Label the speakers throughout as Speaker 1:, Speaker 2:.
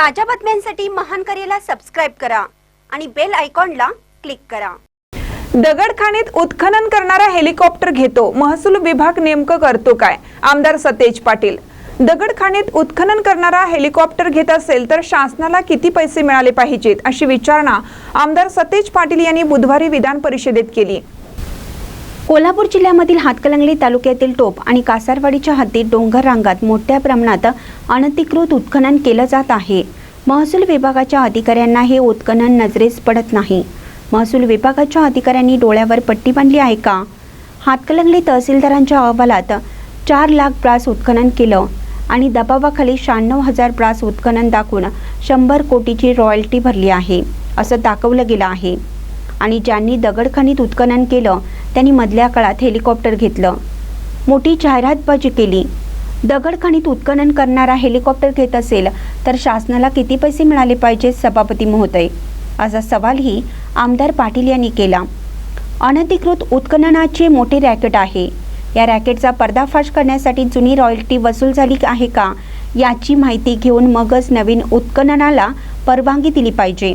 Speaker 1: ताज्या बातम्यांसाठी महान करेला सबस्क्राईब करा आणि बेल आयकॉनला क्लिक करा.
Speaker 2: दगडखाणीत उत्खनन करणारा हेलिकॉप्टर घेतो. महसूल विभाग नेमकं करतो काय? आमदार सतेज पाटील. दगडखाणीत उत्खनन करणारा हेलिकॉप्टर घेत असेल तर शासनाला किती पैसे मिळाले पाहिजेत अशी विचारणा आमदार सतेज पाटील यांनी बुधवारी विधान परिषदेत केली.
Speaker 1: कोल्हापूर जिल्ह्यामधील हातकलंगली तालुक्यातील टोप आणि कासारवाडीच्या हद्दीत डोंगर रांगात मोठ्या प्रमाणात अनधिकृत उत्खनन केलं जात आहे. महसूल विभागाच्या अधिकाऱ्यांना हे उत्खनन नजरेस पडत नाही. महसूल विभागाच्या अधिकाऱ्यांनी डोळ्यावर पट्टी बांधली आहे का? हातकलंगली तहसीलदारांच्या अहवालात चार लाख ब्रास उत्खनन केलं आणि दबावाखाली शहाण्णव हजार ब्रास उत्खनन दाखवून शंभर कोटीची रॉयल्टी भरली आहे असं दाखवलं गेलं आहे. आणि ज्यांनी दगडखाणीत उत्खनन केलं त्यांनी मधल्या काळात हेलिकॉप्टर घेतलं. मोठी जाहिरातबाजी केली. दगडखाणीत उत्खनन करणारा हेलिकॉप्टर घेत असेल तर शासनाला किती पैसे मिळाले पाहिजेत सभापती महोदय? असा सवालही आमदार पाटील यांनी केला. अनधिकृत उत्खननाचे मोठे रॅकेट आहे. या रॅकेटचा पर्दाफाश करण्यासाठी जुनी रॉयल्टी वसूल झाली आहे का याची माहिती घेऊन मगच नवीन उत्खननाला परवानगी दिली पाहिजे.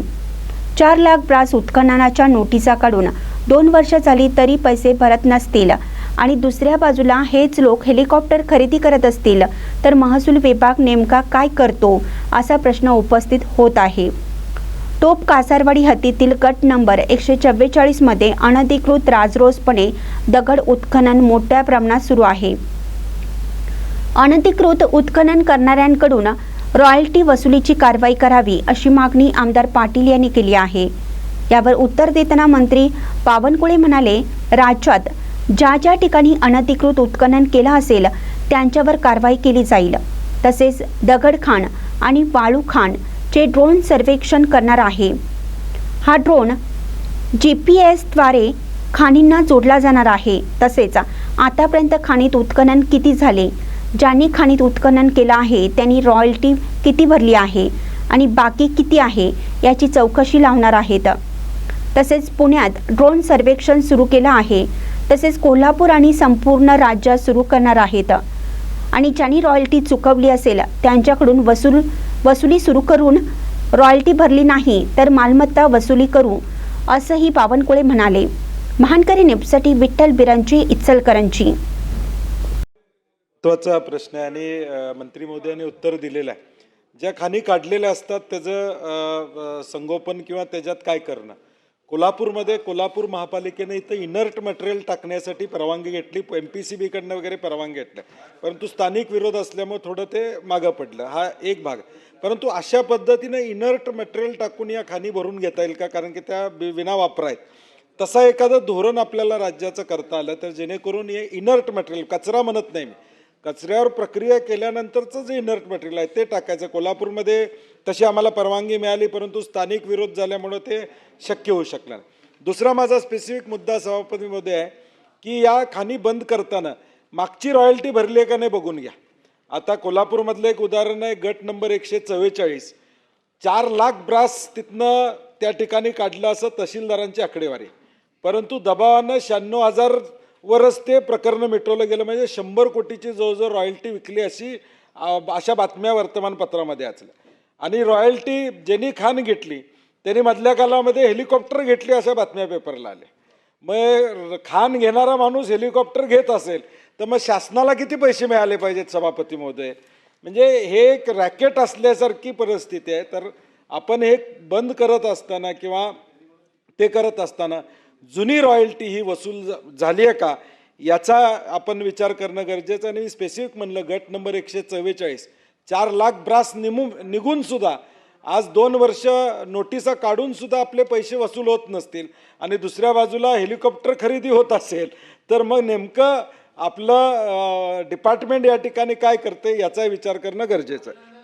Speaker 1: चार लाख ब्रास उत्खननाच्या नोटिसा काढून दोन वर्ष झाली तरी पैसे भरत नसतील. आणि दुसऱ्या बाजूला हेच लोक हेलिकॉप्टर खरेदी करत असतील. तर महसूल विभाग नेमका काय करतो? असा प्रश्न उपस्थित होत आहे. टोप कासारवाडी हद्दीतील गट नंबर एकशे चव्वेचाळीसमध्ये अनधिकृत राजरोसपणे दगड उत्खनन मोठ्या प्रमाणात सुरू आहे. अनधिकृत उत्खनन करणाऱ्यांकडून रॉयल्टी वसुलीची कारवाई करावी अशी मागणी आमदार पाटील यांनी केली आहे. यावर उत्तर देताना मंत्री बावनकुळे म्हणाले राज्यात ज्या ज्या ठिकाणी अनधिकृत उत्खनन केलं असेल त्यांच्यावर कारवाई केली जाईल. तसेच दगडखाण आणि वाळूखाणचे ड्रोन सर्वेक्षण करणार आहे. हा ड्रोन जी पी एसद्वारे खाणींना जोडला जाणार आहे. तसेच आतापर्यंत खाणीत उत्खनन किती झाले? ज्यांनी खाणीत उत्खनन केलं आहे त्यांनी रॉयल्टी किती भरली आहे? आणि बाकी किती आहे? याची चौकशी लावणार आहेत. तसेच पुण्यात ड्रोन सर्वेक्षण सुरू केलं आहे. तसेच कोल्हापूर आणि संपूर्ण राज्यात सुरू करणार आहेत. आणि ज्यांनी रॉयल्टी चुकवली असेल त्यांच्याकडून वसूल वसुली सुरू करून रॉयल्टी भरली नाही तर मालमत्ता वसुली करू असंही बावनकुळे म्हणाले. महानकरी नेपसाठी विठ्ठल बिरांची इचलकरांची
Speaker 3: महत्त्वाचा प्रश्न आहे आणि मंत्री मोदयांनी उत्तर दिलेलं आहे. ज्या खाणी काढलेल्या असतात त्याचं संगोपन किंवा त्याच्यात काय करणं? कोल्हापूरमध्ये कोल्हापूर महापालिकेने इथं इनर्ट मटेरियल टाकण्यासाठी परवानगी घेतली. एम पी सी बीकडनं वगैरे परवानगी घेतल्या परंतु स्थानिक विरोध असल्यामुळे थोडं ते मागं पडलं. हा एक भाग. परंतु अशा पद्धतीने इनर्ट मटेरियल टाकून या खाणी भरून घेता येईल का? कारण की त्या विना वापर आहेत. तसा एखादं धोरण आपल्याला राज्याचं करता आलं तर जेणेकरून हे इनर्ट मटेरियल कचरा म्हणत नाही मी कचऱ्यावर प्रक्रिया केल्यानंतरचं जे इनर्ट मटेरियल आहे ते टाकायचं. कोल्हापूरमध्ये तशी आम्हाला परवानगी मिळाली परंतु स्थानिक विरोध झाल्यामुळं ते शक्य होऊ शकलं दुसरा माझा स्पेसिफिक मुद्दा सभापतीमध्ये आहे की या खाणी बंद करताना मागची रॉयल्टी भरली आहे का नाही बघून घ्या. आता कोल्हापूरमधलं एक उदाहरण आहे गट नंबर एकशे चव्वेचाळीस. चार लाख ब्रास तिथनं त्या ठिकाणी काढलं असं तहसीलदारांची आकडेवारी. परंतु दबावानं शहाण्णव हजार वरच ते प्रकरण मिटवलं गेलं म्हणजे शंभर कोटीची जवळजवळ रॉयल्टी विकली अशी अशा बातम्या वर्तमानपत्रामध्ये असल्या आणि रॉयल्टी जेनी खान घेतली त्यांनी मधल्या कालामध्ये हेलिकॉप्टर घेतली अशा बातम्या पेपरला आल्या. मग खान घेणारा माणूस हेलिकॉप्टर घेत असेल तर मग शासनाला किती पैसे मिळाले पाहिजेत सभापती महोदय? म्हणजे हे एक रॅकेट असल्यासारखी परिस्थिती आहे. तर आपण हे बंद करत असताना किंवा ते करत असताना जुनी रॉयल्टी ही वसूल झाली आहे का? याचा आपण विचार करणं गरजेचं आहे. आणि स्पेसिफिक म्हणलं गट नंबर एकशे चव्वेचाळीस. चार लाख ब्रास निमू निघून सुद्धा आज दोन वर्ष नोटिसा काढून सुद्धा आपले पैसे वसूल होत नसतील. आणि दुसऱ्या बाजूला हेलिकॉप्टर खरेदी होत असेल. तर मग नेमकं आपलं डिपार्टमेंट या ठिकाणी काय करते याचा विचार करणं गरजेचं आहे.